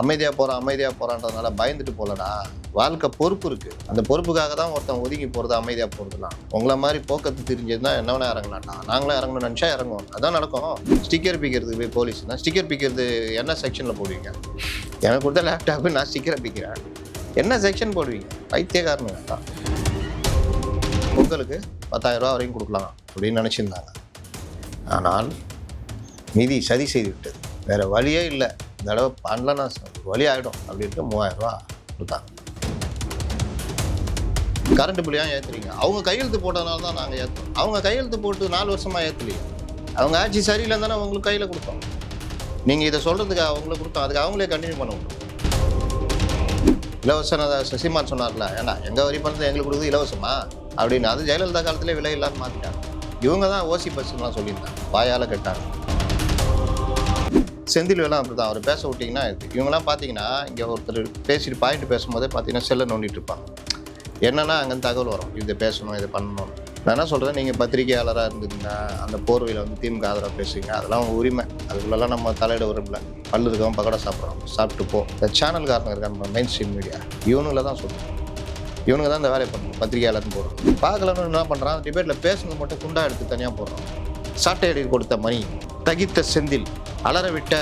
அமைதியாக போகிறான் அமைதியாக போகிறான்றதுனால பயந்துட்டு போகலடா வாழ்க்கை பொறுப்பு இருக்குது அந்த பொறுப்புக்காக தான் ஒருத்தன் ஒதுங்கி போகிறது அமைதியாக போகிறதுலாம் உங்களை மாதிரி போக்கத்து தெரிஞ்சதுன்னா என்ன வேணா இறங்கலாம்டா. நாங்களும் இறங்கணும்னு நினச்சா இறங்குவோம். அதான் நடக்கும். ஸ்டிக்கர் பிக்கிறதுக்கு போய் போலீஸ். தான் ஸ்டிக்கர் பிக்கிறது என்ன செக்ஷனில் போடுவீங்க? எனக்கு கொடுத்த லேப்டாப்பு நான் ஸ்டிக்கரை பிக்கிறேன். என்ன செக்ஷன் போடுவீங்க? பைத்தியக்காரனுங்க தான் பொங்கலுக்கு பத்தாயிரம் ரூபா வரைக்கும் கொடுக்கலாம் அப்படின்னு நினச்சிருந்தாங்க. ஆனால் நிதி சதி செய்து விட்டது வேறு வழியே இல்லை. இந்த தடவை பண்ணலன்னா வழி ஆகிடும் அப்படின்ட்டு மூவாயிரரூவா கொடுத்தாங்க. கரண்ட் பில்லையா ஏற்றுறீங்க அவங்க கையெழுத்து போட்டதுனால தான் நாங்கள் ஏற்றோம் அவங்க கையெழுத்து போட்டு நாலு வருஷமாக ஏற்றலையே அவங்க ஆட்சி சரியில்லைன்னு தானே உங்களுக்கு கையில் கொடுத்தோம். நீங்கள் இதை சொல்கிறதுக்கு அவங்களுக்கு கொடுத்தோம். அதுக்கு அவங்களே கண்டினியூ பண்ண முடியும். இலவசம் அதான் சசிமான் சொன்னார்ல ஏன்னா எங்கள் வரி பணத்தை எங்களுக்கு கொடுக்குது இலவசமா? அப்படின்னு. அது ஜெயலலிதா காலத்திலே விலை இல்லாமல் மாற்றிட்டாங்க இவங்க தான் ஓசி பஸ்லாம் சொல்லியிருந்தாங்க. வாயால் கெட்டாங்க. செந்தில் அப்படி தான் அவர் பேச விட்டிங்கன்னா இருக்குது இவங்கெல்லாம் பார்த்தீங்கன்னா இங்கே ஒருத்தர் பேசிட்டு பாயிண்ட் பேசும்போதே பார்த்தீங்கன்னா செல்லை நோண்டிட்டு இருப்பாங்க. என்னென்னா அங்கேருந்து தகவல் வரும். இதை பேசணும் இதை பண்ணணும் நான் என்ன சொல்கிறேன் நீங்கள் பத்திரிகையாளராக இருந்தீங்கன்னா அந்த போர்வையில் வந்து திமுக ஆதரவாக பேசுவீங்க. அதெல்லாம் உரிமை. அதுக்குள்ளெல்லாம் நம்ம தலையிட விரும்பல பல்லு இருக்கவன் பக்கடை சாப்பிட்றோம் சாப்பிட்டு போ. இந்த சேனல்காரங்க இருக்காங்க மெயின் ஸ்ட்ரீம் மீடியா இவனுங்களை தான் சொல்லுவோம் இவனுங்க தான் இந்த வேலையை பண்ணணும் பத்திரிகையாளர்னு போடுறோம். பார்க்கலன்னு என்ன பண்ணுறான் டிபேட்டில் பேசுனது மட்டும் குண்டா எடுத்து தனியாக போடுறோம் சாட்டை அடி கொடுத்த மணி. தகித்த செந்தில் அலற விட்ட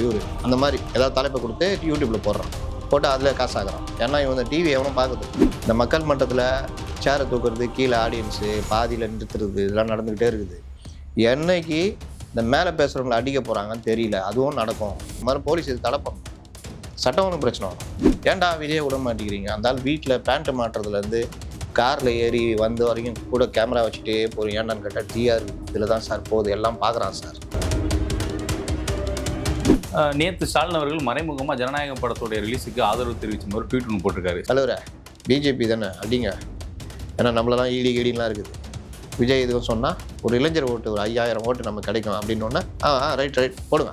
இவரு. அந்த மாதிரி ஏதாவது தலைப்பை கொடுத்து யூடியூப்பில் போடுறான். போட்டு அதில் காசாகிறான் ஏன்னா இவன் டிவி எவனும் பார்க்குது இந்த மக்கள் மன்றத்தில் சேரை தூக்குறது கீழே ஆடியன்ஸு பாதியில் நிறுத்துறது இதெல்லாம் நடந்துக்கிட்டே இருக்குது. என்னைக்கு இந்த மேலே பேசுகிறவங்களை அடிக்க போகிறாங்கன்னு தெரியல. அதுவும் நடக்கும். இந்த மாதிரி போலீஸ் இது தடை சட்டம் ஒன்றும் பிரச்சனை வரும். ஏன்டா வெளியே விட மாட்டேங்கிறீங்க? அந்த வீட்டில் பேண்ட்டு மாட்டுறதுலேருந்து காரில் ஏறி வந்த வரைக்கும் கூட கேமரா வச்சுட்டே போகிறீங்க ஏன்டான்னு கேட்டால் டிஆர் இதில் தான் சார் போகுது. எல்லாம் பார்க்குறான் சார். நேத்து ஸ்டாலின் அவர்கள் மறைமுகமா ஜனநாயகம் படத்துடைய ரிலீஸுக்கு ஆதரவு தெரிவிச்ச மாதிரி ட்வீட் ஒன்று போட்டிருக்காரு. தலைவரே பிஜேபி தானே? அடிங்க. ஏன்னா நம்மளெல்லாம் ஈடி கீடின்லாம் இருக்குது. விஜய் இதுவும் சொன்னால் ஒரு இளைஞர் ஓட்டு ஒரு ஐயாயிரம் ஓட்டு நமக்கு கிடைக்கும் அப்படின்னு ஒன்று ஆ ரைட் ரைட் போடுங்க.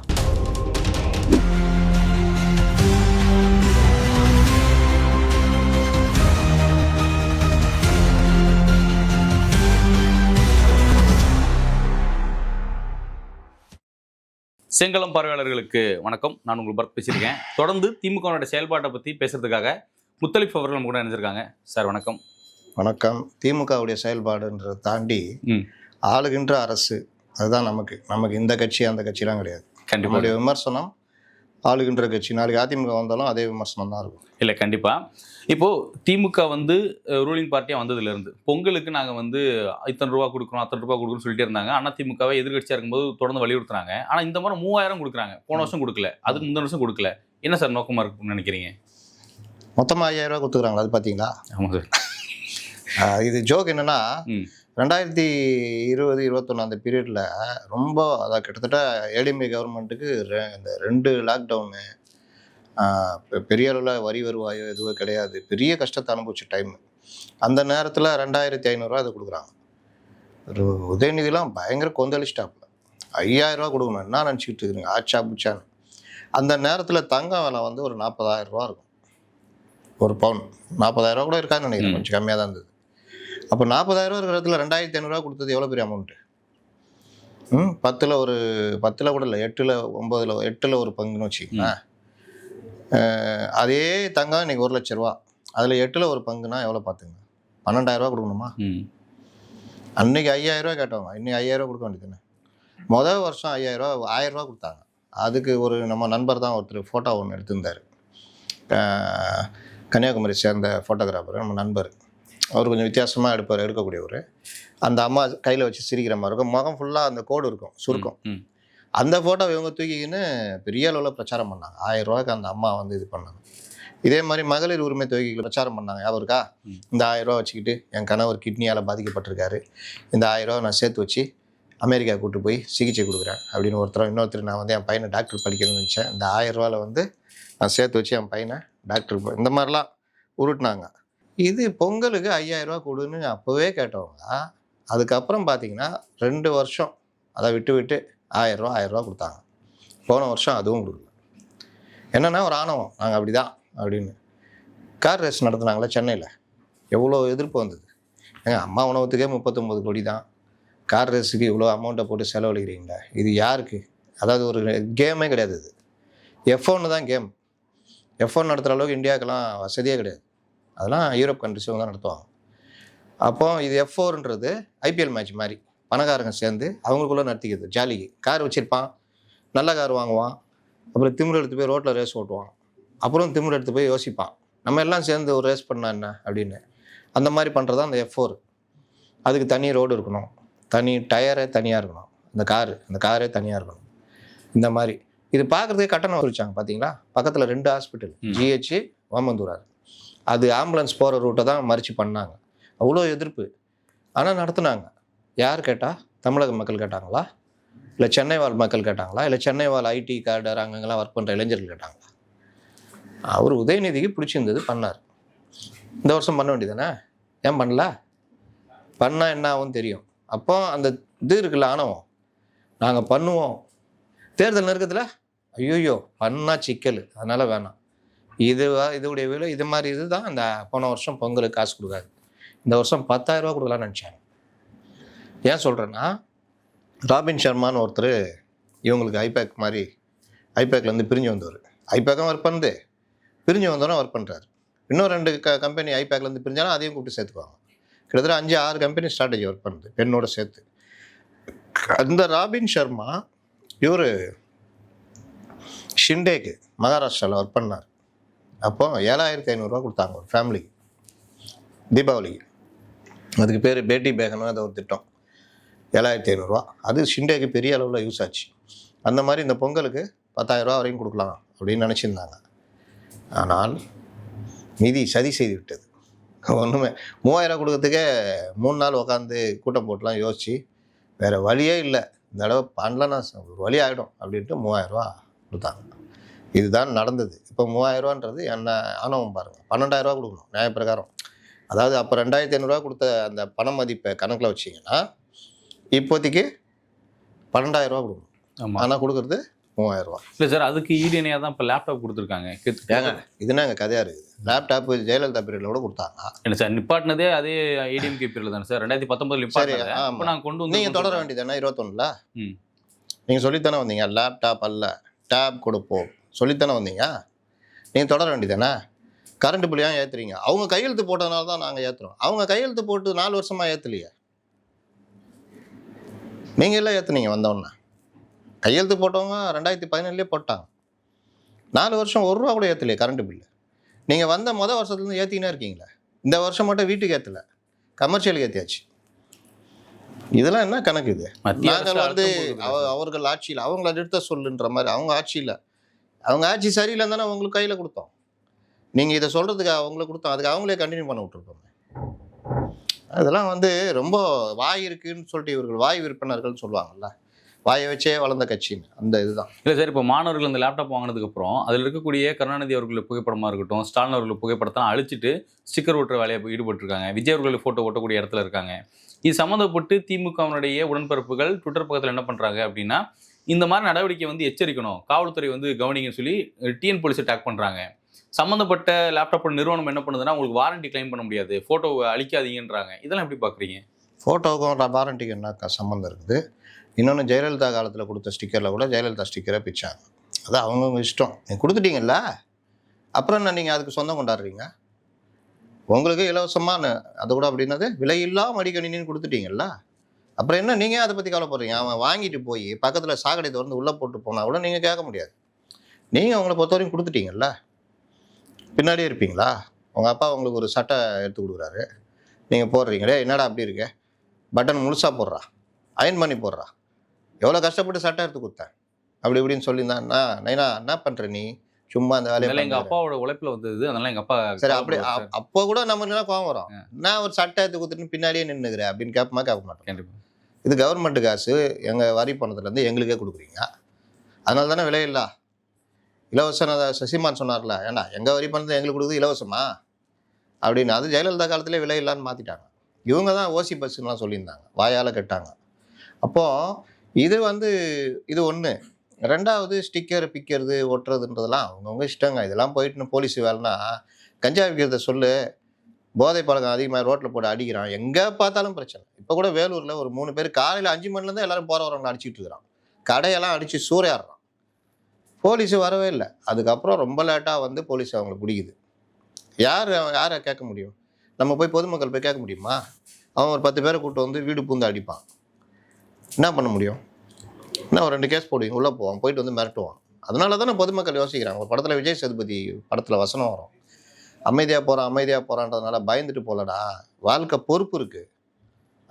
செங்கலம் பார்வையாளர்களுக்கு வணக்கம். நான் உங்கள் பரத் பேசியிருக்கேன். தொடர்ந்து திமுகவோட செயல்பாட்டை பத்தி பேசுறதுக்காக முத்தலிப் அவர்கள் நம்ம கூட நினைச்சிருக்காங்க சார் வணக்கம். வணக்கம். திமுகவுடைய செயல்பாடுன்றதை தாண்டி. ஆளுகின்ற அரசு அதுதான் நமக்கு. நமக்கு இந்த கட்சி அந்த கட்சிலாம் கிடையாது. கண்டிப்பா. நம்மளுடைய விமர்சனம் ஆளுகின்ற கட்சி. நாளைக்கு அதிமுக வந்தாலும் அதே விமர்சனம் தான் இருக்கும். இல்லை கண்டிப்பா. இப்போ திமுக வந்து ரூலிங் பார்ட்டியா வந்ததுல இருந்து பொங்கலுக்கு நாங்க வந்து இத்தனை ரூபா கொடுக்குறோம் அத்தனை ரூபா கொடுக்குறோம்னு சொல்லிட்டே இருந்தாங்க. ஆனா திமுகவை எதிர்கட்சியா இருக்கும்போது தொடர்ந்து வலியுறுத்துறாங்க. ஆனா இந்த மாதிரி மூவாயிரம் கொடுக்குறாங்க. போன வருஷம் கொடுக்கல. அதுக்கு முந்தின வருஷம் கொடுக்கல. என்ன சார் நோக்கமா இருக்குன்னு நினைக்கிறீங்க? மொத்தமாக ஐயாயிரம் ரூபா கொடுத்துக்குறாங்களா? அது பார்த்தீங்களா ஆமா சார். இது ஜோக் என்னன்னா. ரெண்டாயிரத்தி இருபது இருபத்தொன்னு அந்த பீரியடில் ரொம்ப அதான் கிட்டத்தட்ட ஏடிஎம்கே கவர்மெண்ட்டுக்கு ரெ- இந்த ரெண்டு லாக்டவுனு பெரிய அளவில் வரி வருவாயோ எதுவும் கிடையாது. பெரிய கஷ்டத்தை அனுபவிச்ச டைம் அந்த நேரத்தில் ரெண்டாயிரத்தி ஐநூறுரூவா இது கொடுக்குறாங்க. ஒரு உதயநிதிலாம் பயங்கர கொந்தளிச்சிட்டாப்புல. ஐயாயிரரூவா கொடுக்கணும். என்ன நினச்சிக்கிட்டு இருக்குங்க? ஆச்சா புச்சான்னு. அந்த நேரத்தில் தங்க விலை வந்து ஒரு நாற்பதாயிரம் ரூபா இருக்கும். ஒரு பவுன். நாற்பதாயிரரூவா கூட இருக்காதுன்னு நினைக்கிறேன். கொஞ்சம் கம்மியாக தான் இருந்தது. அப்போ நாற்பதாயிரம் இருக்கிற இடத்துல ரெண்டாயிரத்தி ஐநூறுரூவா கொடுத்தது எவ்வளோ பெரிய அமௌண்ட்டு ம் பத்தில் ஒரு பத்தில் கூட இல்லை எட்டில் ஒம்பதுல எட்டில் ஒரு பங்குன்னு வச்சுக்கோங்களேன் அதே தங்கம் இன்னைக்கு ஒரு லட்ச ரூபா. அதில் எட்டில் ஒரு பங்குனா எவ்வளோ பார்த்துங்க? பன்னெண்டாயிரரூவா கொடுக்கணுமா? அன்னைக்கு ஐயாயிரரூவா கேட்டவங்க இன்னைக்கு ஐயாயிரரூவா கொடுக்க வேண்டியதுன்னு முதல் வருஷம் ஐயாயிரரூவா ஆயிரரூவா கொடுத்தாங்க. அதுக்கு ஒரு நம்ம நண்பர் தான் ஒருத்தர் ஃபோட்டோ ஒன்று எடுத்திருந்தார். கன்னியாகுமரி சேர்ந்த ஃபோட்டோகிராஃபர் நம்ம நண்பர். அவர் கொஞ்சம் வித்தியாசமாக எடுப்பார் எடுக்கக்கூடியவர். அந்த அம்மா கையில் வச்சு சிரிக்கிற மாதிரி இருக்கும். முகம் ஃபுல்லாக அந்த கோடு இருக்கும் சுருக்கம். அந்த ஃபோட்டோ இவங்க தூக்கிக்கின்னு பெரிய அளவில் பிரச்சாரம் பண்ணாங்க. ஆயிரம் ரூபாய்க்கு அந்த அம்மா வந்து இது பண்ணாங்க இதே மாதிரி மகளிர் உரிமை தொகைகளை பிரச்சாரம் பண்ணாங்க. ம். இந்த ஆயிரம் ரூபா வச்சுக்கிட்டு என் கணவர் கிட்னியால் பாதிக்கப்பட்டிருக்காரு. இந்த ஆயிரம் ரூபா நான் சேர்த்து வச்சு அமெரிக்கா கூட்டு போய் சிகிச்சை கொடுக்குறேன் அப்படின்னு ஒருத்தர் இன்னொருத்தர் நான் வந்து என் பையனை டாக்டர் படிக்கணும்னு நினச்சேன். இந்த ஆயிரம் ரூபாவில் வந்து நான் சேர்த்து வச்சு என் பையனை டாக்டர் இந்த மாதிரிலாம் உருட்டினாங்க. இது பொங்கலுக்கு ஐயாயிரரூவா கொடுன்னு அப்போவே கேட்டவங்க. அதுக்கப்புறம் பார்த்தீங்கன்னா ரெண்டு வருஷம் அதை விட்டு விட்டு ஆயிரரூவா ஆயிரரூவா கொடுத்தாங்க. போன வருஷம் அதுவும் கொடுக்கல. என்னென்னா ஒரு ஆணவம். நாங்கள் அப்படி தான் அப்படின்னு. கார் ரேஸ் நடத்துனாங்களே சென்னையில். எவ்வளோ எதிர்ப்பு வந்தது. ஏங்க அம்மா உணவத்துக்கே முப்பத்தொம்பது கோடி தான். கார் ரேஸுக்கு இவ்வளோ அமௌண்ட்டை போட்டு செலவழிக்கிறீங்களா? இது யாருக்கு? அதாவது ஒரு கேமே கிடையாது இது. எஃப் ஒன்று தான் கேம் எஃப் ஒன் நடத்துகிற அளவுக்கு இந்தியாவுக்கெல்லாம் வசதியே கிடையாது. அதெல்லாம் யூரோப் கண்ட்ரிஸ் தான் நடத்துவாங்க. அப்போ இது எஃப் ஃபோர்ன்றது ஐபிஎல் மேட்ச் மாதிரி. பணக்காரங்க சேர்ந்து அவங்களுக்குள்ளே நடத்திக்கிறது. ஜாலிக்கு கார் வச்சுருப்பான். நல்ல கார் வாங்குவான். அப்புறம் திமிரு எடுத்து போய் ரோட்டில் ரேஸ் ஓட்டுவான். அப்புறம் திமிரு எடுத்து போய் யோசிப்பான். நம்ம எல்லாம் சேர்ந்து ஒரு ரேஸ் பண்ணா என்ன அப்படின்னு. அந்த மாதிரி பண்ணுறது தான் அந்த எஃப் ஃபோர் அதுக்கு தனி ரோடு இருக்கணும். தனி டயரே தனியாக இருக்கணும். அந்த காரு அந்த காரே தனியாக இருக்கணும். இந்த மாதிரி. இது பார்க்குறதுக்கு கட்டணம் வரிச்சாங்க பார்த்தீங்களா பக்கத்தில் ரெண்டு ஹாஸ்பிட்டல் ம். ஜிஹெச் ஓமந்தூரார் அது ஆம்புலன்ஸ் போகிற ரூட்டை தான் மறித்து பண்ணாங்க. அவ்வளோ எதிர்ப்பு. ஆனால் நடத்துனாங்க. யார் கேட்டால் தமிழக மக்கள் கேட்டாங்களா? இல்லை சென்னை வாழ் மக்கள் கேட்டாங்களா? இல்லை சென்னை வாழ் ஐடி கார்டர் அங்கங்கெல்லாம் ஒர்க் பண்ணுற இளைஞர்கள் கேட்டாங்களா? அவர் உதயநிதிக்கு பிடிச்சிருந்தது பண்ணார். இந்த வருஷம் பண்ண வேண்டியதானே ஏன் பண்ணல? பண்ணால் என்ன ஆகும் தெரியும். அப்போ அந்த இது இருக்குல்ல ஆணவம். நாங்கள் பண்ணுவோம். தேர்தல் நெருக்கத்தில்? ஐயோயோ பண்ணால் சிக்கல். அதனால் வேணாம். இது இதோடைய விலை இது மாதிரி இதுதான். அந்த போன வருஷம் பொங்கலுக்கு காசு கொடுக்காது. இந்த வருஷம் பத்தாயிரரூபா கொடுக்கலான்னு நினச்சேன் ஏன் சொல்கிறேன்னா ராபின் சர்மான்னு ஒருத்தர் இவங்களுக்கு ஐபேக் மாதிரி ஐபேக்லேருந்து பிரிஞ்சு வந்தவர். ஐபேக்கும் ஒர்க் பண்ணுது. பிரிஞ்சு வந்தவரும் ஒர்க் பண்ணுறாரு இன்னும் ரெண்டு க கம்பெனி ஐபேக்லேருந்து பிரிஞ்சாலும் அதையும் கூப்பிட்டு சேர்த்துக்குவாங்க. கிட்டத்தட்ட அஞ்சு ஆறு கம்பெனி ஸ்ட்ராட்டஜி ஒர்க் பண்ணுது பெண்ணோட சேர்த்து. அந்த ராபின் சர்மா இவர் ஷிண்டேக்கு மகாராஷ்டிராவில் ஒர்க் பண்ணார். அப்போ ஏழாயிரத்தி ஐநூறுரூவா கொடுத்தாங்க ஒரு ஃபேமிலிக்கு தீபாவளிக்கு. அதுக்கு பேர் பேட்டி பேகனும் அது ஒரு திட்டம். ஏழாயிரத்தி ஐநூறுரூவா அது ஷிண்டேக்கு பெரிய அளவில் யூஸ் ஆச்சு. அந்த மாதிரி இந்த பொங்கலுக்கு பத்தாயிரரூவா வரையும் கொடுக்கலாம் அப்படின்னு நினச்சிருந்தாங்க. ஆனால் நிதி சதி செய்து விட்டது. ஒன்றுமே மூவாயிரம் கொடுக்கறதுக்கே மூணு நாள் உட்காந்து கூட்டம் போட்டுலாம் யோசித்து வேறு வழியே இல்லை. இந்த தடவை பண்ணலன்னா ஒரு வழி ஆகிடும் அப்படின்ட்டு மூவாயிரரூவா கொடுத்தாங்க. இதுதான் நடந்தது. இப்போ மூவாயிரரூவான்றது என்ன ஆணவம் பாருங்கள் பன்னெண்டாயிரரூவா கொடுக்கணும் நியாயப்பிரகாரம். அதாவது அப்போ ரெண்டாயிரத்தி ஐநூறுரூவா கொடுத்த அந்த பண மதிப்பை கணக்கில் வச்சிங்கன்னா இப்போதைக்கு பன்னெண்டாயிரரூவா கொடுக்கணும். ஆமா. ஆனால் கொடுக்குறது மூவாயிரரூவா. இல்ல சார் அதுக்கு ஈடுணையா தான் இப்ப லேப்டாப் கொடுத்துருக்காங்க. ஏங்க இதுனா எங்கள் கதையாக இருக்குது? லேப்டாப் ஜெயலலிதா பீரியடில் கூட கொடுத்தாங்க என்ன சார் நிப்பாட்டினதே அதே ஏடிஎம்கே பீரியட் தானே சார். ரெண்டாயிரத்தி ஆமா. இப்போ நாங்க கொண்டு வந்து நீங்கள் தொடர வேண்டியதானே இருபத்தொன்னில்? ம். நீங்கள் சொல்லித்தானே வந்தீங்க லேப்டாப் அல்ல. டேப் கொடுப்போம். சொல்லித்தானே வந்தீங்க? நீங்கள் தொடர வேண்டியதானே கரண்ட் பில் ஏன் ஏற்றுறீங்க அவங்க கையெழுத்து போட்டதுனால தான் நாங்கள் ஏற்றுறோம் அவங்க கையெழுத்து போட்டு நாலு வருஷமாக ஏற்றலையே நீங்கள் எல்லாம் ஏற்றுனீங்க வந்தோடனே கையெழுத்து போட்டவங்க ரெண்டாயிரத்தி பதினேழுலேயே போட்டாங்க. நாலு வருஷம் ஒரு ரூபா கூட ஏற்றலையே கரண்ட் பில்லு நீங்கள் வந்த மொதல் வருஷத்துலேருந்து ஏற்றிக்கினே இருக்கீங்களே. இந்த வருஷம் மட்டும் வீட்டுக்கு ஏற்றலை கமர்ஷியலுக்கு ஏற்றியாச்சு இதெல்லாம் என்ன கணக்கு இது? நாங்கள் வந்து. அவர்கள் ஆட்சியில் அவங்கள நிறுத்த சொல்லுன்ற மாதிரி அவங்க ஆட்சியில் அவங்க ஆட்சி சரியில்லைன்னு தானே உங்களுக்கு கையில் கொடுத்தோம். நீங்கள் இதை சொல்கிறதுக்கு அவங்களுக்கு கொடுத்தோம். அதுக்கு அவங்களே கண்டினியூ பண்ண விட்டுருக்கோங்க அதெல்லாம் வந்து ரொம்ப வாய் இருக்குன்னு சொல்லிட்டு இவர்கள் வாய் விற்பனர்கள்னு சொல்லுவாங்கல்ல. வாயை வச்சே வளர்ந்த கட்சின்னு அந்த இதுதான். இல்லை சார் இப்போ மாணவர்கள் இந்த லேப்டாப் வாங்கினதுக்கு அப்புறம் இருக்கக்கூடிய கருணாநிதி அவர்கள் புகைப்படமாக இருக்கட்டும் ஸ்டாலின் அவர்கள் புகைப்படத்தை அழிச்சிட்டு ஸ்டிக்கர் ஓட்டுற வேலையை ஈடுபட்டிருக்காங்க. விஜய் அவர்கள் ஃபோட்டோ ஓட்டக்கூடிய இடத்துல இருக்காங்க. இது சம்மந்தப்பட்டு திமுகவினுடைய உடன்பிறப்புகள் ட்விட்டர் பக்கத்தில் என்ன பண்ணுறாங்க அப்படின்னா இந்த மாதிரி நடவடிக்கை வந்து எச்சரிக்கணும். காவல்துறை வந்து கவனிங்கன்னு சொல்லி டிஎன் போலீஸை அட்டாக் பண்ணுறாங்க சம்மந்தப்பட்ட லேப்டாப் நிறுவனம் என்ன பண்ணுதுன்னா உங்களுக்கு வாரண்டி கிளைம் பண்ண முடியாது. ஃபோட்டோவை அழிக்காதீங்கன்றாங்க. இதெல்லாம் எப்படி பார்க்குறீங்க ஃபோட்டோவுக்கும் வாரண்டிக்கு என்ன க- சம்மந்தம் இருக்குது? இன்னொன்று ஜெயலலிதா காலத்தில் கொடுத்த ஸ்டிக்கரில் கூட ஜெயலலிதா ஸ்டிக்கரை பிச்சாங்க. அது அவங்கவுங்க இஷ்டம். நீங்கள் கொடுத்துட்டீங்கல்ல? அப்புறம் என்ன நீங்கள் அதுக்கு சொந்தம் கொண்டாடுறீங்க? உங்களுக்கு இலவசமான அது கூட அப்படின்னது விலையில்லா மடிக்கணினின்னு கொடுத்துட்டீங்கல்ல? அப்புறம் என்ன நீங்கள் அதை பற்றி கவலைப்படுறீங்க? அவன் வாங்கிட்டு போய் பக்கத்தில் சாக்கடை திறந்து உள்ளே போட்டு போனால் கூட நீங்கள் கேட்க முடியாது. நீங்கள் அவங்கள பொறுத்த வரைக்கும் கொடுத்துட்டீங்கல்ல? பின்னாடியே இருப்பீங்களா? உங்கள் அப்பா உங்களுக்கு ஒரு சட்டை எடுத்து கொடுக்குறாரு. நீங்கள் போடுறீங்களே என்னடா அப்படி இருக்க? பட்டன் முழுசாக போடுறா? அயன் பண்ணி போடுறா? எவ்வளோ கஷ்டப்பட்டு சட்டை எடுத்து கொடுத்தேன்? அப்படி இப்படின்னு சொல்லியிருந்தான்னா நைனா என்ன பண்ணுற நீ? சும்மா அந்த வேலையை அதனால எங்க பண்ணுற. அப்பாவோட உழைப்புல வந்தது. அதனால எங்க அப்பா சரி அப்படி அப்போ கூட நமக்கு என்ன கோவம் வரும். நான் ஒரு சட்டை எடுத்து கொடுத்துட்டு பின்னாடியே நின்றுக்கிறேன் அப்படின்னு கேட்பமா கேட்க மாட்டோம். கண்டிப்பா. இது கவர்மெண்ட் காசு எங்கள் வரி பணத்துலேருந்து எங்களுக்கே கொடுக்குறீங்க. அதனால தானே விலையில்லா இலவசம் சசிமான் சொன்னார்ல ஏண்டா எங்கள் வரி பணத்தை எங்களுக்கு கொடுக்குது இலவசமா? அப்படின்னு. அது ஜெயலலிதா காலத்திலே விலையில்லான்னு மாற்றிட்டாங்க இவங்க தான் ஓசி பஸ்ஸுலாம் சொல்லியிருந்தாங்க. வாயால் கெட்டாங்க. அப்போது இது வந்து இது ஒன்று ரெண்டாவது ஸ்டிக்கர் பிக்கிறது ஒட்டுறதுன்றதெல்லாம் அவங்கவுங்க இஷ்டங்க. இதெல்லாம் போயிட்டு போலீஸ் வேலைனா கஞ்சா விற்கிறத சொல்லு. போதை பழக்கம் அதிகமாக ரோட்டில் போட்டு அடிக்கிறான். எங்கே பார்த்தாலும் பிரச்சனை. இப்போ கூட வேலூரில் ஒரு மூணு பேர் காலையில் அஞ்சு மணிலேருந்து எல்லாரும் போகிற வரவங்களை அடிச்சிட்டு இருக்கிறான். கடையெல்லாம் அடித்து சூறையாடுறான். போலீஸ் வரவே இல்லை. அதுக்கப்புறம் ரொம்ப லேட்டாக வந்து போலீஸ் அவங்களை பிடிக்குது. யார் யாரை கேட்க முடியும்? நம்ம போய் பொதுமக்கள் போய் கேட்க முடியுமா? அவன் ஒரு பத்து பேரை கூப்பிட்டு வந்து வீடு பூந்து அடிப்பான். என்ன பண்ண முடியும்? என்ன ஒரு ரெண்டு கேஸ் போடுவீங்க உள்ளே போவான் போயிட்டு வந்து மிரட்டுவான். அதனால தானே பொதுமக்கள் யோசிக்கிறாங்க. ஒரு படத்தில் விஜய் சேதுபதி படத்தில் வசனம் வரும். அமைதியாக போகிறான் அமைதியாக போகிறான்றதுனால பயந்துட்டு போகலடா வாழ்க்கை பொறுப்பு இருக்குது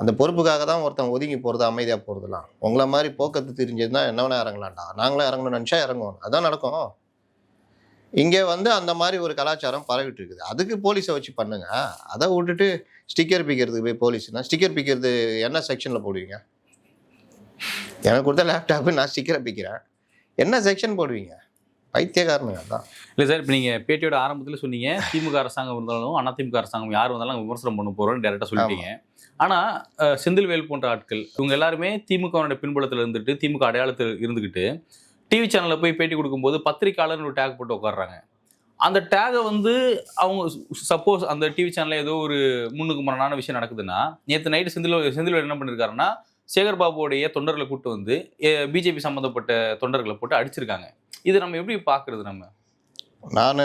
அந்த பொறுப்புக்காக தான் ஒருத்தன் ஒதுங்கி போகிறது அமைதியாக போகிறதுலாம் உங்களை மாதிரி போக்கத்து தெரிஞ்சதுன்னா என்ன வேணா இறங்கலாம்டா. நாங்களும் இறங்கணும்னு நினச்சா இறங்குவோம். அதான் நடக்கும். இங்கே வந்து அந்த மாதிரி ஒரு கலாச்சாரம் பரவிட்டு இருக்குது. அதுக்கு போலீஸை வச்சு பண்ணுங்க. அதை விட்டுட்டு ஸ்டிக்கர் பிக்கிறதுக்கு போய் போலீஸ்னால் ஸ்டிக்கர் பிக்கிறது என்ன செக்ஷனில் போடுவீங்க? எனக்கு கொடுத்த லேப்டாப்பு நான் ஸ்டிக்கரை பிக்கிறேன். என்ன செக்ஷன் போடுவீங்க? பைத்தியக்காரனுங்க அதான். இல்லை சார் இப்போ நீங்கள் பேட்டியோட ஆரம்பத்தில் சொன்னீங்க திமுக அரசாங்கம் இருந்தாலும் அதிமுக அரசாங்கம் யார் வந்தாலும் விமர்சனம் பண்ண போகிறோம்னு டேரெக்டாக சொல்லிட்டீங்க. ஆனால் செந்தில்வேல் போன்ற ஆட்கள் இவங்க எல்லாருமே திமுகவோட பின்புலத்தில் இருந்துட்டு திமுக அடையாளத்தில் இருந்துக்கிட்டு டிவி சேனலில் போய் பேட்டி கொடுக்கும்போது பத்திரிக்கையாளர்னு ஒரு டேக் போட்டு உட்காடுறாங்க அந்த டேகை வந்து அவங்க சப்போஸ் அந்த டிவி சேனலில் ஏதோ ஒரு முன்னுக்கு மரணான விஷயம் நடக்குதுன்னா நேற்று நைட்டு செந்தில் செந்தில்வேல் என்ன பண்ணியிருக்காருன்னா சேகர் பாபுவோடைய தொண்டர்களை கூட்டு வந்து பிஜேபி சம்மந்தப்பட்ட தொண்டர்களை போட்டு அடிச்சிருக்காங்க. இது நம்ம எப்படி பார்க்குறது நம்ம? நான்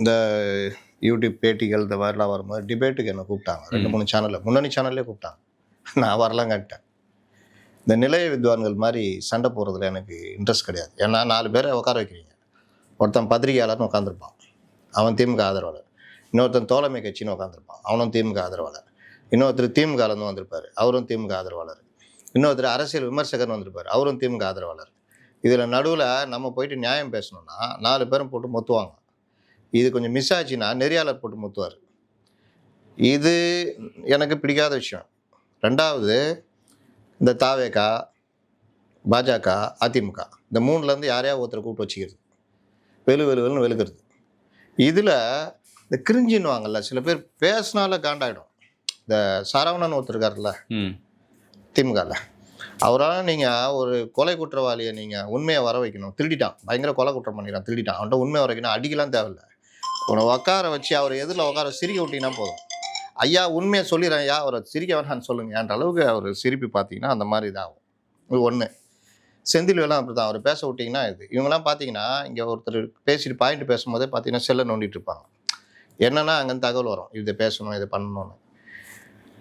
இந்த யூடியூப் பேட்டிகள் இந்த மாதிரிலாம் வரும்போது டிபேட்டுக்கு என்னை கூப்பிட்டாங்க. ரெண்டு. மூணு சேனலில் முன்னணி சேனல்லே கூப்பிட்டாங்க. நான் வரலாம் கேட்டேன். இந்த நிலைய வித்வான்கள் மாதிரி சண்டை போடுறதுல எனக்கு இன்ட்ரெஸ்ட் கிடையாது. ஏன்னா நாலு பேரை உட்கார வைக்கிறீங்க. ஒருத்தன் பத்திரிகையாளர்னு உட்காந்துருப்பான் அவன் திமுக ஆதரவாளர். இன்னொருத்தன் தோழமை கட்சின்னு உட்காந்துருப்பான் அவனும் திமுக ஆதரவாளர். இன்னொருத்தர் திமுகலேருந்து வந்திருப்பார். அவரும் திமுக ஆதரவாளர். இன்னொருத்தர் அரசியல் விமர்சகர்னு வந்திருப்பார். அவரும் திமுக ஆதரவாளர். இதில் நடுவில் நம்ம போயிட்டு நியாயம் பேசணும்னா நாலு பேரும் போட்டு மொத்துவாங்க. இது கொஞ்சம் மிஸ் ஆச்சுன்னா நெறியாளர் போட்டு மொத்துவார். இது எனக்கு பிடிக்காத விஷயம். ரெண்டாவது இந்த தாவேகா பாஜக அதிமுக இந்த மூணுலேருந்து யாரையா ஒருத்தரை கூப்பிட்டு வச்சுக்கிறது? வெளு வெளுவெலுன்னு வெளுக்கிறது. இதில் இந்த கிரிஞ்சின்னுவாங்கல்ல சில பேர் பேசினால காண்டாயிடும். இந்த சரவணன் ஒருத்தர் இருக்கார்ல ம். திமுகவில் அவரால் நீங்கள் ஒரு கொலை குற்றவாளியை நீங்கள் உண்மையை வர வைக்கணும். திருடிட்டான். பயங்கர கொலை குற்றம் பண்ணிட்டான். திருடிட்டான். அவன்கிட்ட உண்மையை வர வைக்கணும். அடிக்கலாம் தேவையில்ல. உன்னை உட்கார வச்சு அவர் எதிரில் உட்கார சிரிக்க விட்டீங்கன்னா போதும். ஐயா உண்மையை சொல்லிடுறேன் ஐயா. அவரை சிரிக்க வேணான்னு சொல்லுங்கன்ற அளவுக்கு அவர் சிரிப்பு பார்த்தீங்கன்னா அந்த மாதிரி இதாகும். இது ஒன்று செந்தில் வேலாம் அப்படி தான் அவர் பேச விட்டிங்கன்னா இது. இவங்கெல்லாம் பார்த்தீங்கன்னா இங்கே ஒருத்தர் பேசிட்டு பாயிண்ட் பேசும்போதே பார்த்தீங்கன்னா செல்லை நோண்டிட்டு இருப்பாங்க. என்னன்னா அங்கேருந்து தகவல் வரும். இதை பேசணும் இதை பண்ணணும்னு.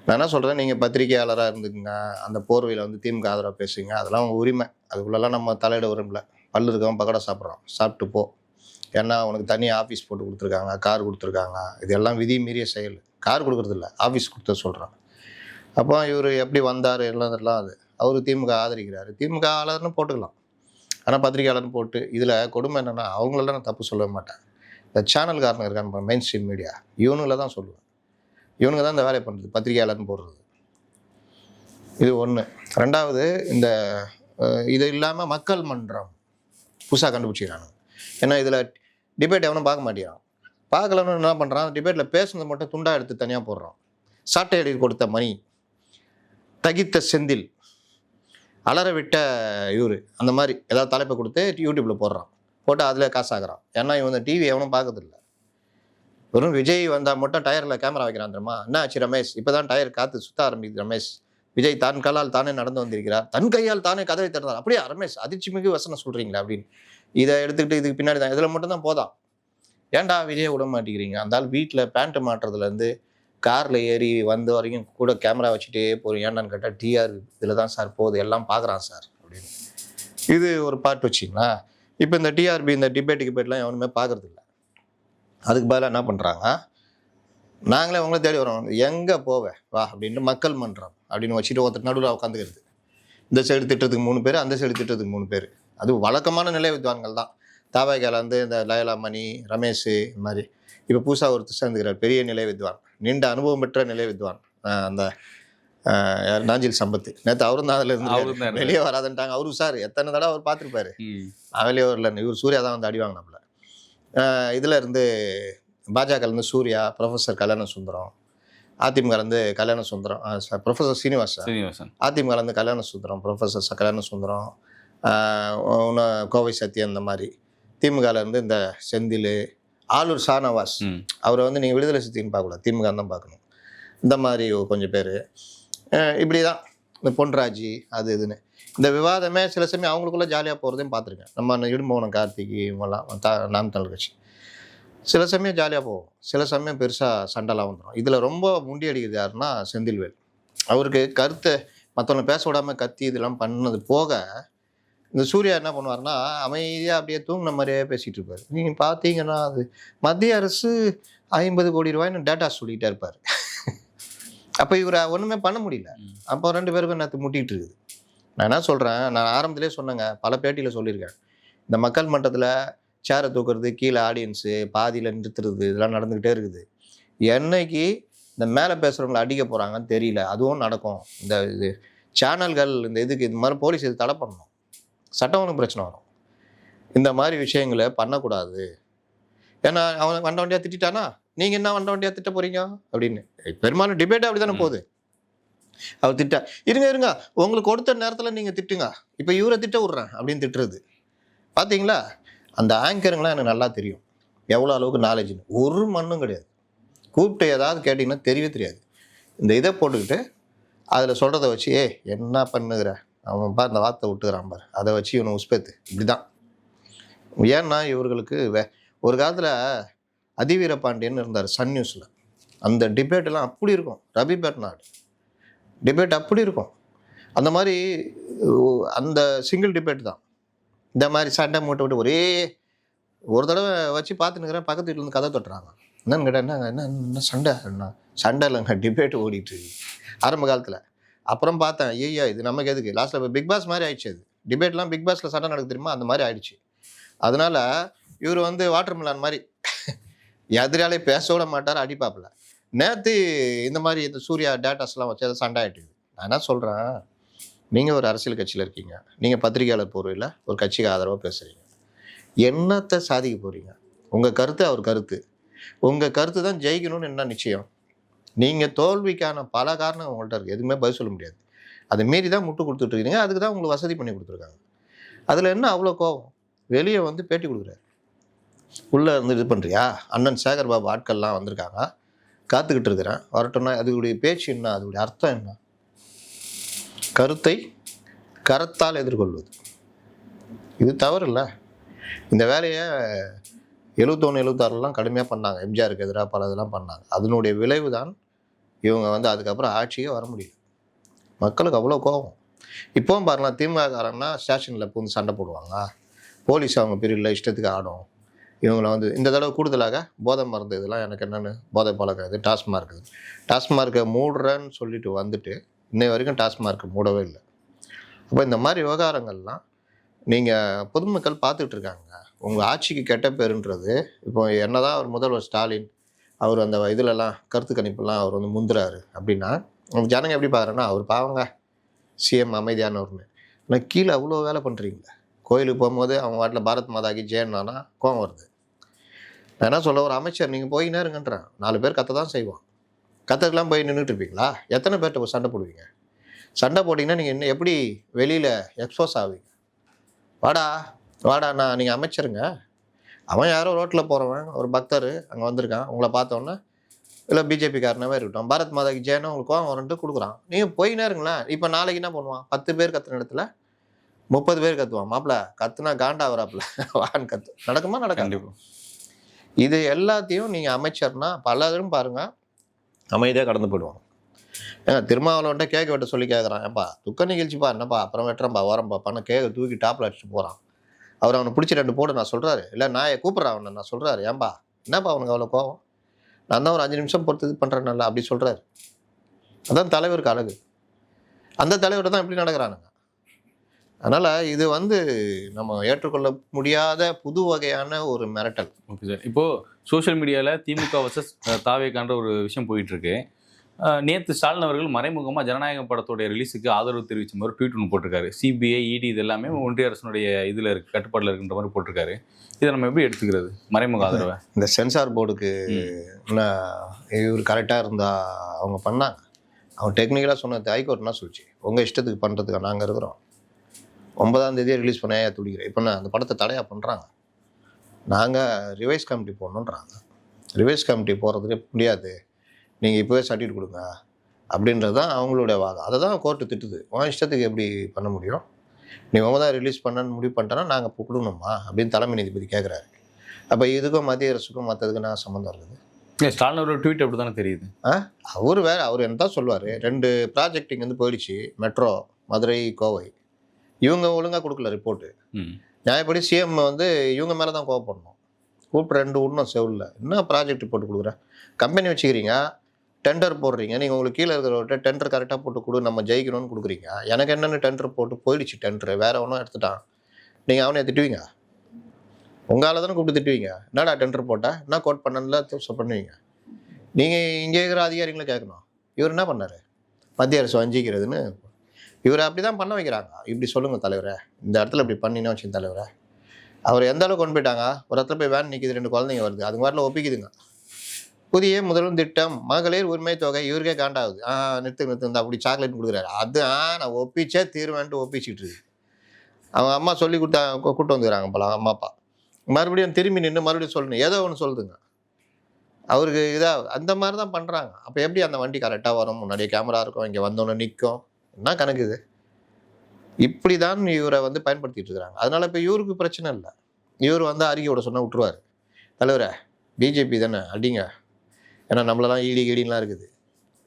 நான் என்ன சொல்கிறேன் நீங்கள் பத்திரிகையாளராக இருந்துக்குங்க. அந்த போர்வையில் வந்து திமுக ஆதரவாக பேசுங்க. அதெல்லாம் உங்கள் உரிமை. அதுக்குள்ளெல்லாம் நம்ம தலையிட விரும்பல. பல்லு இருக்கவன் பக்கடை சாப்பிட்றான். சாப்பிட்டு போ. ஏன்னா உனக்கு தனி ஆஃபீஸ் போட்டு கொடுத்துருக்காங்க. கார் கொடுத்துருக்காங்க. இதெல்லாம் விதி மீறிய செயல். கார் கொடுக்குறதில்ல ஆஃபீஸ் கொடுத்த சொல்கிறான் அப்போ இவர் எப்படி வந்தார்? எல்லாம் அது. அவர் திமுக ஆதரிக்கிறாரு. திமுக ஆளர்னு போட்டுக்கலாம். ஆனால் பத்திரிகையாளர்னு போட்டு இதில் கொடுமை என்னென்னா அவங்களெல்லாம் நான் தப்பு சொல்ல மாட்டேன். இந்த சேனல்காரனுங்க இருக்கான்னு மெயின் ஸ்ட்ரீம் மீடியா இவனுங்களை தான் சொல்லுவேன். இவனுங்க தான் இந்த வேலையை பண்ணுறது பத்திரிகையாளர்னு போடுறது. இது ஒன்று ரெண்டாவது இந்த இது இல்லாமல் மக்கள் மன்றம் புதுசாக கண்டுபிடிச்சிக்கிறாங்க ஏன்னா இதில் டிபேட் எவனும் பார்க்க மாட்டேங்கிறான். பார்க்கலன்னு என்ன பண்ணுறான் டிபேட்டில் பேசுனது மட்டும் துண்டாக எடுத்து தனியாக போடுறான். சாட்டை அடி கொடுத்த மணி தகித்த செந்தில் அலற விட்ட இவர் அந்த மாதிரி ஏதாவது தலைப்பை கொடுத்து யூடியூப்பில் போடுறான். போட்டு அதில் காசாகிறான் ஏன்னா இவன் டிவி எவனும் பார்க்கறதில்ல. வெறும் விஜய் வந்தால் மட்டும் டயரில் கேமரா வைக்கிறான் தெரியுமா? என்ன ஆச்சு ரமேஷ்? இப்போ தான் டயர் காற்று சுத்த ஆரம்பிக்குது ரமேஷ். விஜய் தான் காலால் தானே நடந்து வந்திருக்கிறார். தன் கையால் தானே கதவை திறந்தார். அப்படியே ரமேஷ்? அதிர்ச்சி மிகு வசனம் சொல்கிறீங்களா அப்படின்னு. இதை எடுத்துக்கிட்டு இதுக்கு பின்னாடி தான். இதில் மட்டும் தான் போதான் ஏன்டா விஜய் விட மாட்டேங்கிறீங்க? அந்த ஆள் வீட்டில் பேண்ட்டு மாட்டுறதுலேருந்து காரில் ஏறி வந்த வரைக்கும் கூட கேமரா வச்சுட்டே போகிறோம் ஏன்னான்னு கேட்டால் டிஆர் இதில் தான் சார் போகுது. எல்லாம் பார்க்குறான் சார் அப்படின்னு. இது ஒரு பாட்டு வச்சிங்களா இப்போ இந்த டிஆர்பி இந்த டிபேட் கிபேட்லாம் எவனுமே பார்க்குறதில்ல அதுக்கு பதிலாக என்ன பண்ணுறாங்க நாங்களே உங்களை தேடி வரோம். எங்கே போவே? வா அப்படின்ட்டு மக்கள் மன்றம் அப்படின்னு வச்சுட்டு ஒருத்தர் நடுவில் உட்காந்துக்கிறது. இந்த சைடு திட்டத்துக்கு மூணு பேர் அந்த சைடு திட்டத்துக்கு மூணு பேர். அது வழக்கமான நிலை வித்வான்கள் தான். தாவாய்க்கால வந்து இந்த லயலா மணி ரமேஷ் இந்த மாதிரி. இப்போ புதுசாக ஒருத்தர் சேர்ந்துக்கிறார். பெரிய நிலை வித்வான். நீண்ட அனுபவம் பெற்ற நிலை வித்வான். அந்த யார்? நாஞ்சில் சம்பத்து. நேற்று அவரும் தான் அதில் அவரும் இருந்து. வெளியே வராதுன்ட்டாங்க. அவரு சார் எத்தனை தடவை அவர் பார்த்துருப்பாரு? வெளியே வரல இவர் சூர்யா தான் வந்து அடி வாங்கினாப்புல. இதில் இருந்து பாஜகலேருந்து சூர்யா ப்ரொஃபஸர் கல்யாண சுந்தரம் அதிமுகலேருந்து கல்யாண சுந்தரம் ப்ரொஃபஸர் சீனிவாஸ் சார் சீனிவாசன். அதிமுகலேருந்து கல்யாண சுந்தரம் ப்ரொஃபஸர் கல்யாண சுந்தரம் இன்னும் கோவை சத்யன் இந்த மாதிரி. திமுகலேருந்து இந்த செந்தில் ஆளூர் ஷானவாஸ். அவரை வந்து நீங்கள் விடுதலை சித்தின்னு பார்க்கக்கூடாது. திமுக தான் பார்க்கணும். இந்த மாதிரி கொஞ்சம் பேர். இப்படி தான் இந்த பொன்ராஜி அது இதுன்னு. இந்த விவாதமே சில சமயம் அவங்களுக்குள்ள ஜாலியாக போகிறதையும் பார்த்துருக்கேன். நம்ம இடும்போனம் கார்த்திக் இவங்கெல்லாம் தா நாம் தமிழ் கட்சி. சில சமயம் ஜாலியாக போகும் சில சமயம் பெருசாக சண்டைலாம் வந்துடும் இதில் ரொம்ப முண்டி அடிக்கிறது யாருன்னா செந்தில்வேல். அவருக்கு கருத்தை மற்றவங்க பேச விடாமல் கத்தி இதெல்லாம் பண்ணது போக இந்த சூர்யா என்ன பண்ணுவார்னா அமைதியாக அப்படியே தூங்கின மாதிரியே பேசிகிட்டு இருப்பார். நீங்கள் பார்த்தீங்கன்னா அது மத்திய அரசு ஐம்பது கோடி ரூபாய்னு டேட்டா சொல்லிகிட்டே இருப்பார். அப்போ இவரை ஒன்றுமே பண்ண முடியல. அப்போ ரெண்டு பேருக்கும் நேற்று முட்டிகிட்டு இருக்குது. நான் என்ன சொல்கிறேன் நான் ஆரம்பத்திலே சொன்னேங்க. பல பேட்டியில் சொல்லியிருக்கேன். இந்த மக்கள் மன்றத்தில் சேரை தூக்குறது கீழே ஆடியன்ஸு பாதியில் நிறுத்துறது இதெல்லாம் நடந்துக்கிட்டே இருக்குது. என்னைக்கு இந்த மேலே பேசுகிறவங்கள அடிக்க போகிறாங்கன்னு தெரியல. அதுவும் நடக்கும். இந்த இது சேனல்கள் இந்த இதுக்கு இந்த மாதிரி போலீஸ் இது தடை பண்ணணும். சட்டம் ஒன்றும் பிரச்சனை வரும். இந்த மாதிரி விஷயங்களை பண்ணக்கூடாது. ஏன்னா அவன் வண்ட வண்டியாக திட்டானா நீங்கள் என்ன வண்ட வண்டியாக திட்ட போகிறீங்க அப்படின்னு. பெரும்பாலும் டிபேட் அப்படி தானே. போகுது. அவர் திட்டா இருங்க இருங்க உங்களுக்கு கொடுத்த நேரத்தில் நீங்கள் திட்டுங்க. இப்போ இவரை திட்ட விட்றேன் அப்படின்னு திட்டுறது. பார்த்தீங்களா அந்த ஆங்கருங்களாம் எனக்கு நல்லா தெரியும். எவ்வளோ அளவுக்கு நாலேஜ்னு ஒரு மண்ணும் கிடையாது. கூப்பிட்டு ஏதாவது கேட்டிங்கன்னா தெரியவே தெரியாது. இந்த இதை போட்டுக்கிட்டு அதில் சொல்கிறத வச்சு ஏ என்ன பண்ணுகிற? அவன் பா இந்த வார்த்தை விட்டுக்கிறான் பார். அதை வச்சு இவனை உஸ்பேத்து இப்படி தான் ஏன்னா இவர்களுக்கு வே ஒரு காலத்தில் அதிவீர பாண்டியன் இருந்தார் சன் நியூஸில். அந்த டிபேட்டெல்லாம் அப்படி இருக்கும். ரவி பெர்னாடு. டிபேட் அப்படி இருக்கும். அந்த மாதிரி அந்த சிங்கிள் டிபேட் தான். இந்த மாதிரி சண்டை மூட்டை விட்டு ஒரே ஒரு தடவை வச்சு பார்த்துனுக்கிறேன் பக்கத்து வீட்டில் இருந்து கதை தொட்டுறாங்க. என்னன்னு கேட்டேன் என்ன என்ன என்ன சண்டை? என்ன? சண்டை இல்லைங்க டிபேட் ஓடிட்டு இருக்கு. ஆரம்ப காலத்தில். அப்புறம் பார்த்தேன் ஐயா இது நமக்கு எதுக்கு? லாஸ்ட்டில் இப்போ பிக் பாஸ் மாதிரி ஆயிடுச்சு அது. டிபேட்லாம் பிக் பாஸில் சண்டை நடக்கு தெரியுமா? அந்த மாதிரி ஆயிடுச்சு. அதனால் இவர் வந்து வாட்டர் மிலான் மாதிரி எதிராலே பேச விட மாட்டார் அடிப்பாப்புல. நேற்று இந்த மாதிரி இந்த சூர்யா டேட்டாஸ்லாம் வச்சு அதை சண்டை ஆகிட்டு நான் என்ன சொல்கிறேன் நீங்கள் ஒரு அரசியல் கட்சியில் இருக்கீங்க. நீங்கள் பத்திரிகையாளர் போர்வையில் ஒரு கட்சிக்கு ஆதரவாக பேசுகிறீங்க என்னத்தை சாதிக்க போகிறீங்க உங்கள் கருத்து அவர் கருத்து. உங்கள் கருத்து தான் ஜெயிக்கணும்னு என்ன நிச்சயம்? நீங்கள் தோல்விக்கான பல காரணம் உங்கள்கிட்ட இருக்குது எதுவுமே பதில் சொல்ல முடியாது. அதை மீறி தான் முட்டு கொடுத்துட்ருக்கீங்க அதுக்கு தான் உங்களுக்கு வசதி பண்ணி கொடுத்துருக்காங்க. அதில் என்ன அவ்வளோ கோபம் வெளியே வந்து பேட்டி கொடுக்குறாரு. உள்ளே இருந்து இது பண்ணுறியா அண்ணன் சேகர் பாபு ஆட்கள்லாம் வந்திருக்காங்க. காத்துக்கிட்டு இருக்கிறேன். வரட்டும்னா அதுடைய பேச்சு என்ன? அதோடைய அர்த்தம் என்ன? கருத்தை கரத்தால் எதிர்கொள்வது. இது தவறு இல்லை இந்த வேலையை எழுபத்தொன்று எழுபத்தாறுலாம் கடுமையாக பண்ணாங்க. எம்ஜிஆருக்கு எதிராக பல இதெல்லாம் பண்ணாங்க. அதனுடைய விளைவு தான் இவங்க வந்து அதுக்கப்புறம் ஆட்சியே வர முடியல. மக்களுக்கு அவ்வளோ கோபம். இப்போவும் பாருங்களேன் திமுககாரங்கன்னா ஸ்டேஷனில் புகுந்து சண்டை போடுவாங்க போலீஸ் அவங்க பிரிவில் இஷ்டத்துக்கு ஆடும். இவங்களை வந்து இந்த தடவை கூடுதலாக போதை மருந்து இதெல்லாம் எனக்கு என்னென்னு போதை பழக்கம் இது டாஸ்மார்க். இது டாஸ்மார்க்கை மூடுறேன்னு சொல்லிட்டு வந்துட்டு இன்னை வரைக்கும் டாஸ்மார்க்கை மூடவே இல்லை. அப்போ இந்த மாதிரி விவகாரங்கள்லாம் நீங்கள் பொதுமக்கள் பார்த்துட்டு இருக்காங்க. உங்கள் ஆட்சிக்கு கெட்ட பேருன்றது இப்போ என்னதான் அவர் முதல்வர் ஸ்டாலின் அவர் அந்த இதுலலாம் கருத்து கணிப்புலாம் அவர் வந்து முந்துறாரு அப்படின்னா நம்ம ஜனங்க எப்படி பார்க்குறேன்னா அவர் பாவங்க. சிஎம் அமைதியானவர்னு ஆனால் கீழே அவ்வளோ வேலை பண்ணுறீங்களே கோயிலுக்கு போகும்போது அவங்க வாட்டில் பாரத் மாதாக்கு ஜெயன்னானா கோவம் வருது. நான் என்ன சொல்ல ஒரு அமைச்சர் நீங்கள் போய் நேருங்கன்றான் நாலு பேர் கத்த தான் செய்வோம் கத்தக்கெல்லாம் போய் நின்றுட்டு இருப்பீங்களா? எத்தனை பேர்கிட்ட சண்டை போடுவீங்க? சண்டை போட்டிங்கன்னா நீங்கள் என்ன எப்படி வெளியில் எக்ஸ்போஸ் ஆவீங்க? வாடா வாடா நான் நீங்கள் அமைச்சருங்க. அவன் யாரோ ரோட்டில் போகிறவன் ஒரு பக்தர் அங்கே வந்திருக்கான். உங்களை பார்த்தோன்னே இல்லை பிஜேபிக்காரனாவே இருக்கட்டும். பாரத் மாதாக்கு ஜெயனும் உங்களுக்கு கோவம் வரன்ட்டு கொடுக்குறான். நீங்கள் போயினே இருங்களேன் இப்போ நாளைக்கு என்ன பண்ணுவான்? பத்து பேர் கத்துன இடத்துல முப்பது பேர் கத்துவான். மாப்பிள்ள கத்துனா காண்டா வராப்புல வான் கத்து. நடக்குமா நடக்கும் இது எல்லாத்தையும் நீங்கள் அமைச்சர்னா பலரும் பாருங்க. அமைதியாக கடந்து போயிடுவாங்க. ஏங்க திருமாவளவன்ட்ட கேக் வெட்ட சொல்லி கேட்குறான் ஏப்பா துக்க நிகழ்ச்சிப்பா என்னப்பா அப்புறம் வெட்டுறேன்ப்பா வரேன்ப்பா பண்ண கேக்கை தூக்கி டாப்பில் அடிச்சுட்டு போகிறான் அவர் அவனை பிடிச்சி ரெண்டு போடு நான் சொல்கிறாரு இல்லை நான் கூப்பிட்றேன் அவனை நான் சொல்கிறாரு ஏன்பா என்னப்பா அவனுக்கு அவ்வளோ கோவம்? நான் தான் ஒரு அஞ்சு நிமிஷம் பொறுத்து இது பண்ணுறேன்ல அப்படி சொல்கிறாரு அதான் தலைவருக்கு அழகு. அந்த தலைவர் தான் இப்படி நடக்கிறானுங்க. அதனால் இது வந்து நம்ம ஏற்றுக்கொள்ள முடியாத புது வகையான ஒரு மிரட்டல். ஓகே சார் இப்போ சோஷியல் மீடியாவில் திமுக வர்சஸ் தாவேக்கான்ற ஒரு விஷயம் போயிட்டு இருக்கு அஹ், நேத்து ஸ்டாலின் அவர்கள் மறைமுகமா ஜனநாயகம் படத்துடைய ரிலீஸுக்கு ஆதரவு தெரிவிச்ச மாதிரி ட்வீட் ஒன்று போட்டிருக்காரு. சிபிஐ இடி இது எல்லாமே ஒன்றிய அரசனுடைய இதுல இருக்கு கட்டுப்பாடுல இருக்குன்ற மாதிரி போட்டிருக்காரு. இதை நம்ம எப்படி எடுத்துக்கிறது? மறைமுக ஆதரவை. இந்த சென்சார் போர்டுக்கு என்ன இவர் கரெக்டாக இருந்தா அவங்க பண்ணாங்க. அவன் டெக்னிக்கலாக சொன்னது ஹைகோர்ட் என்ன சொல்லிச்சு. உங்கள் இஷ்டத்துக்கு பண்ணுறதுக்கு நாங்கள் இருக்கிறோம். ஒன்பதாம் தேதியே ரிலீஸ் பண்ண ஏன் துடிக்கிறேன்? இப்போ நான் அந்த படத்தை தடையாக பண்ணுறாங்க நாங்கள் ரிவைஸ் கமிட்டி போடணுன்றாங்க ரிவைஸ் கமிட்டி போகிறதுக்கு முடியாது. நீங்கள் இப்போவே சர்டிஃபிகேட் கொடுங்க. அப்படின்றது தான் அவங்களுடைய வாதம். அதை தான் கோர்ட்டு திட்டுது. உன் இஷ்டத்துக்கு எப்படி பண்ண முடியும்? நீ தான் ரிலீஸ் பண்ணன்னு முடிவு பண்ணிட்டேன்னா நாங்கள் கொடுக்கணுமா? அப்படின்னு தலைமை நீதிபதி கேட்குறாரு அப்போ இதுக்கும் மத்திய அரசுக்கும் மற்றதுக்கும் நான் சம்மந்தம் இருக்குது? ஸ்டாலின் அவரோட ட்வீட் அப்படி தானே தெரியுது அவர் வேற அவர் என்ன தான் சொல்லுவார்? ரெண்டு ப்ராஜெக்ட் இங்கேருந்து போயிடுச்சு. மெட்ரோ மதுரை கோவை. இவங்க ஒழுங்காக கொடுக்கல ரிப்போர்ட்டு நியாயப்படி சிஎம் வந்து இவங்க மேலே தான் கோவப்படணும். கூப்பிட்டு ரெண்டு உண்ணும் செவில்ல என்ன ப்ராஜெக்ட் ரிப்போர்ட் கொடுக்குறேன் கம்பெனி வச்சுக்கிறீங்க? டெண்டர் போடுறீங்க. நீங்கள் உங்களுக்கு கீழே இருக்கிறவர்கிட்ட டெண்டர் கரெக்டாக போட்டு கொடு. நம்ம ஜெயிக்கணும்னு கொடுக்குறீங்க. எனக்கு என்னென்னு டெண்டர் போட்டு போயிடுச்சு டெண்டர் வேற ஒன்றும் எடுத்துட்டான். நீங்கள் அவனை திட்டுவீங்க? உங்களால் தானே கூப்பிட்டு திட்டுவீங்க? என்னடா டெண்டர் போட்டா? என்ன கோட் பண்ணல? பண்ணுவீங்க? நீங்கள் இங்கே இருக்கிற அதிகாரிகளை கேட்கணும். இவர் என்ன பண்ணார்? மத்திய அரசு வஞ்சிக்கிறதுன்னு இவரை அப்படி தான் பண்ண வைக்கிறாங்க. இப்படி சொல்லுங்கள் தலைவரை. இந்த இடத்துல இப்படி பண்ணினா வச்சுங்க தலைவரை. அவர் எந்த அளவுக்கு கொண்டு போயிட்டாங்க? ஒரு இடத்துல போய் வேன் நிற்கிது ரெண்டு குழந்தைங்க வருது. அது மாதிரிலாம் ஒப்பிக்குதுங்க. புதிய முதலும் திட்டம் மகளிர் உரிமை தொகை இவருக்கே காண்டாகுது. ஆ நிறுத்து நிறுத்து இந்த அப்படி சாக்லேட் கொடுக்குறாரு. அது ஆ நான் ஒப்பிச்சே தீர்வேன்ட்டு ஒப்பிச்சிட்டு இருக்கு. அவங்க அம்மா சொல்லி கொடுத்தா கூப்பிட்டு கூட்டு வந்துக்கிறாங்க போல அம்மா அப்பா. மறுபடியும் திரும்பி நின்று மறுபடியும் சொல்லணும். ஏதோ ஒன்று சொல்லுதுங்க. அவருக்கு இதாக அந்த மாதிரி தான் பண்ணுறாங்க அப்போ எப்படி அந்த வண்டி கரெக்டாக வரும்? முன்னாடியே கேமரா இருக்கும் இங்கே வந்தோன்னே நிற்கும் என்ன கணக்கு இது? இப்படி தான் இவரை வந்து பயன்படுத்திட்டு இருக்கிறாங்க அதனால இப்போ இவருக்கு பிரச்சனை இல்லை. இவர் வந்து அறிக்கையோட சொன்னால் விட்டுருவார். தலைவரே பிஜேபி தானே? அடிங்க. ஏன்னா நம்மளெல்லாம் ஈடி கீடின்லாம் இருக்குது.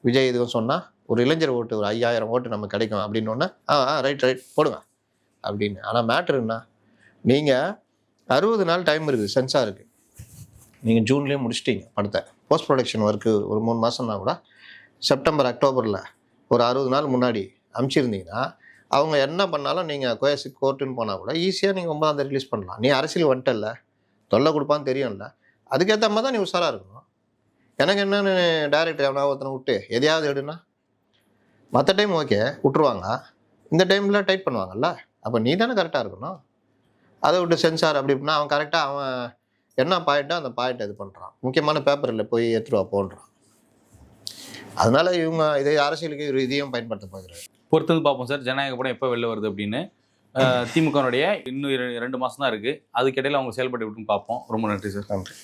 விஜய் இதுவும் சொன்னால் ஒரு இளைஞர் ஓட்டு ஒரு ஐயாயிரம் ஓட்டு நம்ம கிடைக்கும் அப்படின்னோடனே ஆ ஆ ரைட் ரைட் போடுங்க அப்படின்னு. ஆனால் மேட்ரு என்ன? நீங்கள் அறுபது நாள் டைம் இருக்குது சென்சாருக்கு நீங்கள் ஜூன்லேயே முடிச்சிட்டீங்க படத்தை. போஸ்ட் ப்ரொடக்ஷன் ஒர்க்கு ஒரு மூணு மாதம்னா கூட செப்டம்பர் அக்டோபரில் ஒரு அறுபது நாள் முன்னாடி அமுச்சிருந்தீங்கன்னா அவங்க என்ன பண்ணாலும் நீங்கள் கோயசி கோர்ட்டுன்னு போனால் கூட ஈஸியாக நீங்கள் ஒன்பதாம் தேதி ரிலீஸ் பண்ணலாம். நீ அரசியல் வந்துட்டல தொல்லை கொடுப்பான்னு தெரியும்ல. அதுக்கேற்ற மாதிரி தான் நீ உஷாராக இருக்கணும். எனக்கு என்னென்னு டேரக்டர் எவனா ஒருத்தனை விட்டு எதையாவது எடுனா மற்ற டைம் ஓகே விட்டுருவாங்க. இந்த டைமில் டைட் பண்ணுவாங்கல்ல. அப்போ நீ தானே கரெக்டாக இருக்கணும். அதை விட்டு சென்சார் அப்படி இப்படின்னா அவன் கரெக்டாக அவன் என்ன பாயிண்ட்டோ அந்த பாயிண்ட் இது பண்ணுறான் முக்கியமான பேப்பரில் போய் ஏற்றுருவா போன்றான். அதனால் இவங்க இதை அரசியலுக்கு இவர் இதையும் பயன்படுத்த பார்க்குறாரு பொறுத்தது பார்ப்போம் சார். ஜனநாயக படம் எப்போ வெளில வருது அப்படின்னு. திமுகனுடைய இன்னும் ரெண்டு மாதம் தான் இருக்குது அதுக்கிடையில் அவங்க செயல்பட்டு விட்டுன்னு பார்ப்போம். ரொம்ப நன்றி சார். நன்றி.